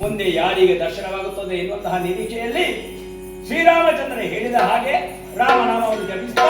ಮುಂದೆ ಯಾರಿಗೆ ದರ್ಶನವಾಗುತ್ತದೆ ಎನ್ನುವಂತಹ ನಿರೀಕ್ಷೆಯಲ್ಲಿ ಶ್ರೀರಾಮಚಂದ್ರ ಹೇಳಿದ ಹಾಗೆ ರಾಮನಾಮವನ್ನು ಜಪಿಸುತ್ತಾ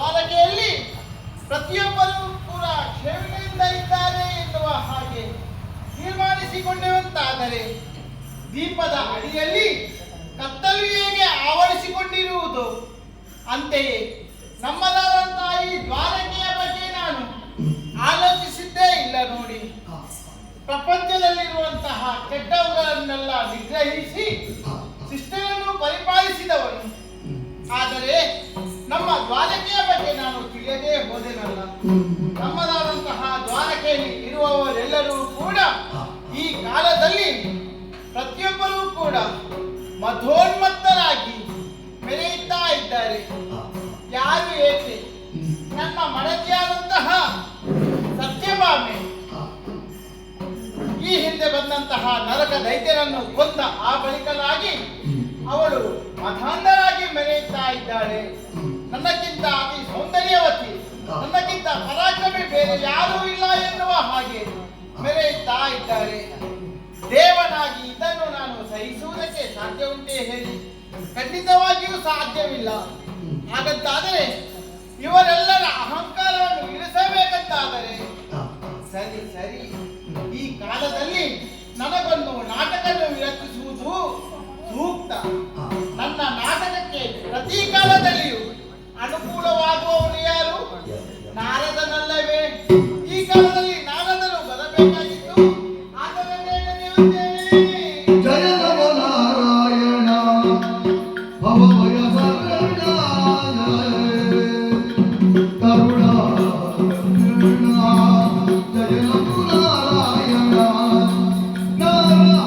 ದ್ವಾರಕೆಯಲ್ಲಿ ಪ್ರತಿಯೊಬ್ಬರೂ ಕೂಡ ಕ್ಷೇಮದಿಂದ ಇದ್ದಾರೆ ಎನ್ನುವ ಹಾಗೆ ತೀರ್ಮಾನಿಸಿಕೊಂಡೆವಂತಾದರೆ ದೀಪದ ಅಡಿಯಲ್ಲಿ ಕತ್ತಲು ಹೇಗೆ ಆವರಿಸಿಕೊಂಡಿರುವುದು? ಅಂತೆಯೇ ನಮ್ಮದಾದಂತಹ ಈ ದ್ವಾರಕೆಯ ಬಗ್ಗೆ ನಾನು ಆಲೋಚಿಸಿದ್ದೇ ಇಲ್ಲ ನೋಡಿ. ಪ್ರಪಂಚದಲ್ಲಿರುವಂತಹ ಕೆಟ್ಟವುಗಳನ್ನೆಲ್ಲ ನಿಗ್ರಹಿಸಿ ಶಿಷ್ಟರನ್ನು ಪರಿಪಾಲಿಸಿದವನು. ದ್ವಾರಕೆಯ ಬಗ್ಗೆ ನಾನು ತಿಳಿಯದೇ ಹೋದೆನಲ್ಲ. ನಮ್ಮದಾದಂತಹ ದ್ವಾರಕೆಯಲ್ಲಿ ಇರುವವರೆಲ್ಲರೂ ಕೂಡ ಈ ಕಾಲದಲ್ಲಿ ಪ್ರತಿಯೊಬ್ಬರೂ ಕೂಡ ಮಧೋನ್ಮತ್ತರಾಗಿ ಮೆರೆಯುತ್ತಾ ಇದ್ದಾರೆ. ಯಾರು ಏಕೆ? ನನ್ನ ಮಡದಿಯಾದಂತಹ ಸತ್ಯಭಾಮೆ ಈ ಹಿಂದೆ ಬಂದಂತಹ ನರಕ ದೈತ್ಯರನ್ನು ಕೊಂದ ಆ ಬಳಿಕಲಾಗಿ ಅವಳು ಮಧಾಂಧರಾಗಿ ಮೆರೆಯುತ್ತಾ ಇದ್ದಾಳೆ. ನನ್ನಕ್ಕಿಂತ ಅತಿ ಸೌಂದರ್ಯವತಿ ನನ್ನಕ್ಕಿಂತ ಪರಾಕ್ರಮಿ ಬೇರೆ ಯಾರೂ ಇಲ್ಲ ಎನ್ನುವ ಹಾಗೆ ಮೆರೆಯುತ್ತಾ ಇದ್ದಾರೆ. ದೇವನಾಗಿ ಇದನ್ನು ನಾನು ಸಹಿಸುವುದಕ್ಕೆ ಸಾಧ್ಯ ಉಂಟೇ ಹೇಳಿ. ಖಂಡಿತವಾಗಿಯೂ ಸಾಧ್ಯವಿಲ್ಲ. ಹಾಗಂತಾದರೆ ಇವರೆಲ್ಲರ ಅಹಂಕಾರವನ್ನು ಇಳಿಸಬೇಕಂತಾದರೆ ಸರಿ ಸರಿ. ಈ ಕಾಲದಲ್ಲಿ ನನಗೊಂದು ನಾಟಕವನ್ನು ವಿರಚಿಸುವುದು ಸೂಕ್ತ. ನನ್ನ ನಾಟಕಕ್ಕೆ ಪ್ರತಿ ಕಾಲದಲ್ಲಿಯೂ ಅನುಕೂಲವಾಗುವವನು ಯಾರು? ನಾರದನಲ್ಲವೇ. ಈ ಕಾಲದಲ್ಲಿ ನಾರದನು ಬರಬೇಕಾಗಿತ್ತು. ನೆನೆಯುತ್ತೇನೆ ಜಯ ನಾರಾಯಣ ಜಯ ನಾರಾಯಣ ನಾರಾಯಣ.